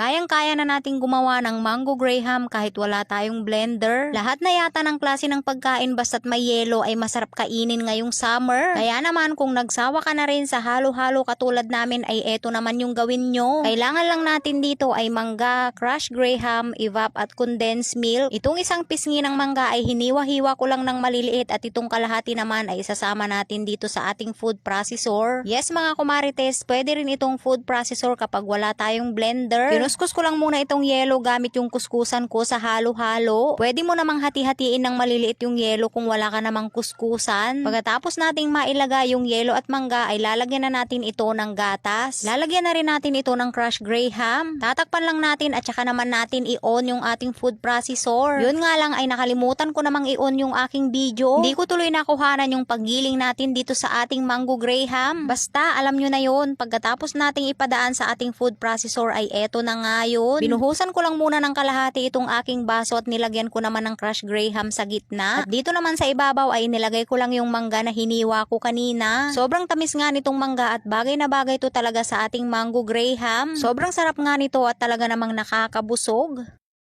Kayang-kaya na nating gumawa ng mango graham kahit wala tayong blender. Lahat na yata ng klase ng pagkain basta't may yelo ay masarap kainin ngayong summer. Kaya naman kung nagsawa ka na rin sa halo-halo katulad namin ay eto naman yung gawin nyo. Kailangan lang natin dito ay mangga, crushed graham, evap at condensed milk. Itong isang pisngi ng mangga ay hiniwa-hiwa ko lang ng maliliit at itong kalahati naman ay isasama natin dito sa ating food processor. Yes mga kumarites, pwede rin itong food processor kapag wala tayong blender. Kinuskus ko lang muna itong yelo gamit yung kuskusan ko sa halo-halo. Pwede mo namang hati-hatiin ng maliliit yung yelo kung wala ka namang kuskusan. Pagkatapos nating mailagay yung yelo at mangga ay lalagyan na natin ito ng gatas. Lalagyan na rin natin ito ng crushed graham. Tatakpan lang natin at saka naman natin i-on yung ating food processor. Yun nga lang ay nakalimutan ko namang i-on yung aking video. Hindi ko tuloy nakuhanan yung paggiling natin dito sa ating mango graham. Basta alam nyo na yun, pagkatapos nating ipadaan sa ating food processor ay eto na nga yun. Binuhusan ko lang muna ng kalahati itong aking baso at nilagyan ko naman ng crushed graham sa gitna. At dito naman sa ibabaw ay nilagay ko lang yung mangga na hiniwa ko kanina. Sobrang tamis nga nitong mangga at bagay na bagay to talaga sa ating mango graham. Sobrang sarap nga nito at talaga namang nakakabusog.